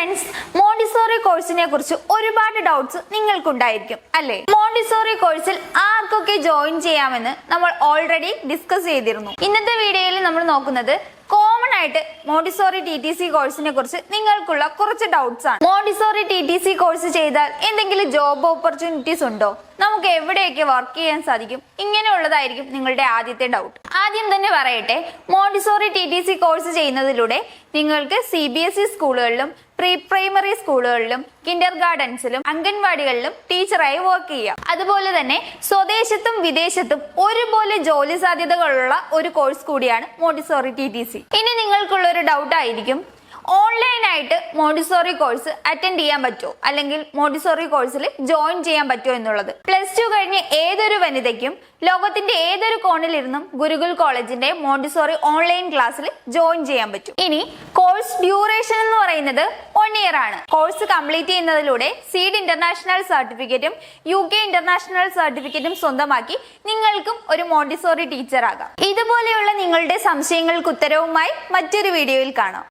Friends Montessori കോഴ്സിനെ കുറിച്ച് ഒരുപാട് ഡൗട്ട്സ് നിങ്ങൾക്കുണ്ടായിരിക്കും അല്ലേ? മോണ്ടിസോറി കോഴ്സിൽ ആർക്കൊക്കെ ജോയിൻ ചെയ്യാമെന്ന് നമ്മൾ ഓൾറെഡി ഡിസ്കസ് ചെയ്തിരുന്നു. ഇന്നത്തെ വീഡിയോയിൽ നമ്മൾ നോക്കുന്നത് കോമൺ ആയിട്ട് മോണ്ടിസോറി ടി ടി സി കോഴ്സിനെ കുറിച്ച് നിങ്ങൾക്കുള്ള കുറച്ച് ഡൗട്ട്സ് ആണ്. Montessori T T C course ചെയ്താൽ എന്തെങ്കിലും ജോബ് ഓപ്പർച്യൂണിറ്റീസ് ഉണ്ടോ? നമുക്ക് എവിടെയൊക്കെ വർക്ക് ചെയ്യാൻ സാധിക്കും? ഇങ്ങനെയുള്ളതായിരിക്കും നിങ്ങളുടെ ആദ്യത്തെ ഡൗട്ട് ആദ്യം തന്നെ പറയട്ടെ Montessori T T C course ചെയ്യുന്നതിലൂടെ നിങ്ങൾക്ക് സി ബി എസ് ഇ സ്കൂളുകളിലും പ്രീ പ്രൈമറി സ്കൂളുകളിലും കിൻഡർ ഗാർഡൻസിലും അംഗൻവാടികളിലും ടീച്ചറായി വർക്ക് ചെയ്യാം. അതുപോലെ തന്നെ സ്വദേശത്തും വിദേശത്തും ഒരുപോലെ ജോലി സാധ്യതകളുള്ള ഒരു കോഴ്സ് കൂടിയാണ് മോണ്ടിസോറി ടി ടി സി ഇനി നിങ്ങൾക്കുള്ള ഒരു ഡൗട്ട് ആയിരിക്കും. ഓൺലൈനായിട്ട് മോണ്ടിസോറി കോഴ്സ് അറ്റൻഡ് ചെയ്യാൻ പറ്റുമോ അല്ലെങ്കിൽ മോണ്ടിസോറി കോഴ്സിൽ ജോയിൻ ചെയ്യാൻ പറ്റുമോ എന്നുള്ളത്. പ്ലസ് ടു കഴിഞ്ഞ് ഏതൊരു വനിതയ്ക്കും ലോകത്തിന്റെ ഏതൊരു കോണിലിരുന്നും ഗുരുകുൽ കോളേജിന്റെ മോണ്ടിസോറി ഓൺലൈൻ ക്ലാസ്സിൽ ജോയിൻ ചെയ്യാൻ പറ്റും. ഇനി കോഴ്സ് ഡ്യൂറേഷൻ എന്ന് പറയുന്നത് വൺ ഇയർ ആണ്. കോഴ്സ് കംപ്ലീറ്റ് ചെയ്യുന്നതിലൂടെ സീഡ് ഇന്റർനാഷണൽ സർട്ടിഫിക്കറ്റും യു കെ ഇന്റർനാഷണൽ സർട്ടിഫിക്കറ്റും സ്വന്തമാക്കി നിങ്ങൾക്കും ഒരു മോണ്ടിസോറി ടീച്ചറാകാം ഇതുപോലെയുള്ള നിങ്ങളുടെ സംശയങ്ങൾക്ക് ഉത്തരവുമായി മറ്റൊരു വീഡിയോയിൽ കാണാം.